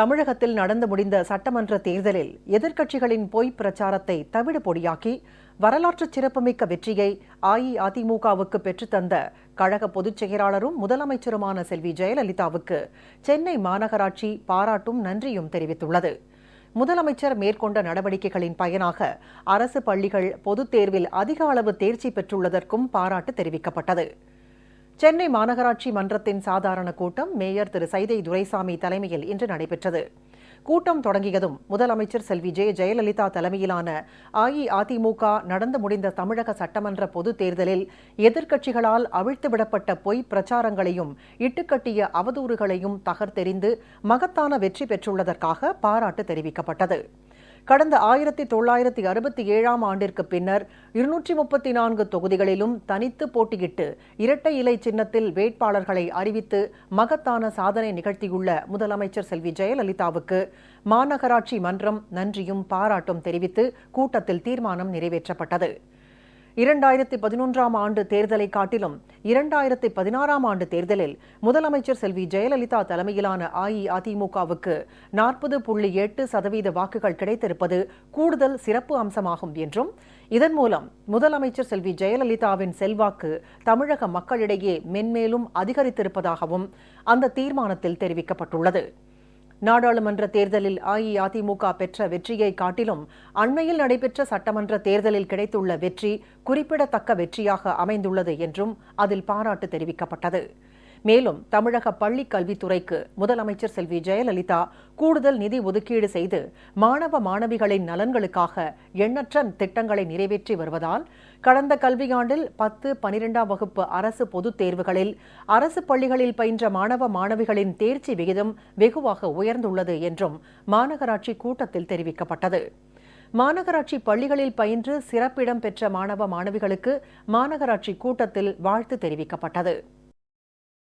தமிழகத்தில் நடந்து முடிந்த சட்டமன்ற தேர்தலில் எதிர்க்கட்சிகளின் பொய் பிரச்சாரத்தை தவிடு பொடியாக்கி வரலாற்று சிறப்புமிக்க வெற்றியை அஇஅதிமுகவுக்கு பெற்றுத்தந்த கழக பொதுச் செயலாளரும் முதலமைச்சருமான செல்வி ஜெயலலிதாவுக்கு சென்னை மாநகராட்சி பாராட்டும் நன்றியும் தெரிவித்துள்ளது. முதலமைச்சர் மேற்கொண்ட நடவடிக்கைகளின் பயனாக அரசு பள்ளிகள் பொதுத் தேர்வில் அதிக அளவு தேர்ச்சி பெற்றுள்ளதற்கும் பாராட்டு தெரிவிக்கப்பட்டது. சென்னை மாநகராட்சி மன்றத்தின் சாதாரண கூட்டம் மேயர் திரு. சைதை துரைசாமி தலைமையில் இன்று நடைபெற்றது. கூட்டம் தொடங்கியதும் முதலமைச்சர் செல்வி ஜே ஜெயலலிதா தலைமையிலான அஇஅதிமுக நடந்து முடிந்த தமிழக சட்டமன்ற பொதுத் தேர்தலில் எதிர்க்கட்சிகளால் அவிழ்த்துவிடப்பட்ட பொய் பிரச்சாரங்களையும் இட்டுக்கட்டிய அவதூறுகளையும் தகர்த்தெறிந்து மகத்தான வெற்றி பெற்றுள்ளதற்காக பாராட்டு தெரிவிக்கப்பட்டது. கடந்த ஆயிரத்தி தொள்ளாயிரத்தி அறுபத்தி ஏழாம் ஆண்டிற்கு பின்னர் இருநூற்றி முப்பத்தி நான்கு தொகுதிகளிலும் தனித்து போட்டியிட்டு இரட்டை இலை சின்னத்தில் வேட்பாளர்களை அறிவித்து மகத்தான சாதனை நிகழ்த்தியுள்ள முதலமைச்சர் செல்வி ஜெயலலிதாவுக்கு மாநகராட்சி மன்றம் நன்றியும் பாராட்டும் தெரிவித்து கூட்டத்தில் தீர்மானம் நிறைவேற்றப்பட்டது. இரண்டாயிரத்தி பதினொன்றாம் ஆண்டு தேர்தலை காட்டிலும் இரண்டாயிரத்தி பதினாறாம் ஆண்டு தேர்தலில் முதலமைச்சர் செல்வி ஜெயலலிதா தலைமையிலான அஇஅதிமுகவுக்கு நாற்பது புள்ளி எட்டு சதவீத வாக்குகள் கிடைத்திருப்பது கூடுதல் சிறப்பு அம்சமாகும் என்றும் இதன் மூலம் முதலமைச்சர் செல்வி ஜெயலலிதாவின் செல்வாக்கு தமிழக மக்களிடையே மென்மேலும் அதிகரித்திருப்பதாகவும் அந்த தீர்மானத்தில் தெரிவிக்கப்பட்டுள்ளது. நாடாளுமன்ற தேர்தலில் அஇஅதிமுக பெற்ற வெற்றியை காட்டிலும் அண்மையில் நடைபெற்ற சட்டமன்ற தேர்தலில் கிடைத்துள்ள வெற்றி குறிப்பிடத்தக்க வெற்றியாக அமைந்துள்ளது என்றும் அதில் பாராட்டு தெரிவிக்கப்பட்டது. மேலும் தமிழக பள்ளிக் கல்வித்துறைக்கு முதலமைச்சர் செல்வி ஜெயலலிதா கூடுதல் நிதி ஒதுக்கீடு செய்து மாணவ மாணவிகளின் நலன்களுக்காக எண்ணற்ற திட்டங்களை நிறைவேற்றி வருவதால் கடந்த கல்வியாண்டில் பத்து பனிரெண்டாம் வகுப்பு அரசு பொதுத் தேர்வுகளில் அரசு பள்ளிகளில் பயின்ற மாணவ மாணவிகளின் தேர்ச்சி விகிதம் வெகுவாக உயர்ந்துள்ளது என்றும் மாநகராட்சி கூட்டத்தில் தெரிவிக்கப்பட்டது. மாநகராட்சி பள்ளிகளில் பயின்று சிறப்பிடம் பெற்ற மாணவ மாணவிகளுக்கு மாநகராட்சி கூட்டத்தில் வாழ்த்து தெரிவிக்கப்பட்டது.